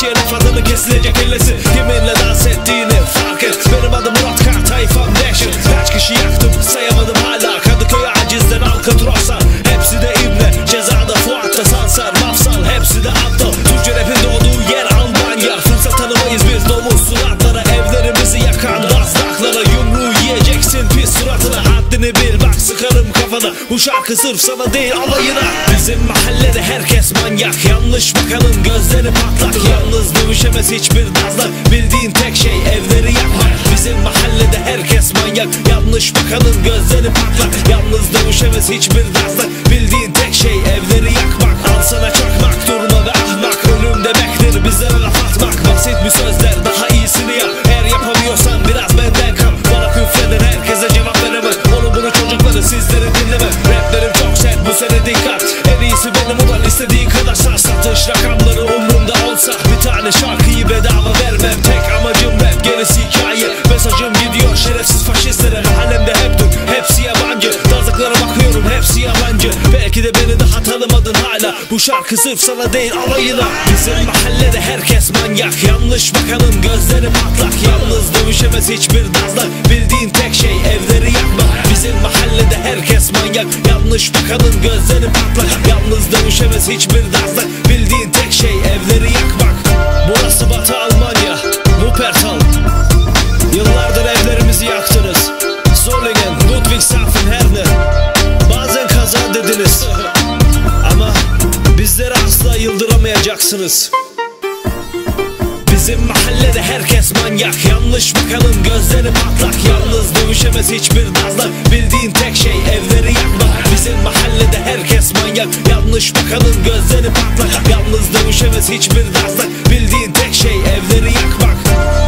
Laf adamı kesilecek illesi Kiminle kafana. Bu şarkı sırf sana değil alayına. Bizim mahallede herkes manyak. Yanlış bakanın gözleri patlak. Yalnız dövüşemez hiçbir dazlak Bildiğin tek şey evleri yakmak. Bizim mahallede herkes manyak. Yanlış bakanın gözleri patlak. Yalnız dövüşemez hiçbir dazlak Bildiğin tek şey evleri yakmak Satış rakamları umrumda olsa Bir tane şarkıyı bedava vermem. Tek amacım rap gerisi hikaye. Mesajım gidiyor şerefsiz faşistlere. Mahallemde hep Türk hepsi yabancı Dazlıklara bakıyorum hepsi yalancı Belki de beni daha tanımadın hala. Bu şarkı sırf sana değil alayına. Bizim mahallede herkes manyak. Yanlış bakanın gözleri patlak. Yalnız dövüşemez hiçbir dazlak. Bildiğin tek şey evleri yakmak. Bizim mahallede herkes manyak. Yanlış bakanın gözleri patlak. Yalnız dövüşemez hiçbir dazlak yıldıramayacaksınız Bizim mahallede herkes manyak. Yanlış bakanın gözleri patlak. Yalnız dövüşemez hiçbir dazlak. Bildiğin tek şey evleri yakmak. Bizim mahallede herkes manyak. Yanlış bakanın gözleri patlak. Yalnız dövüşemez hiçbir dazlak. Bildiğin tek şey evleri yakmak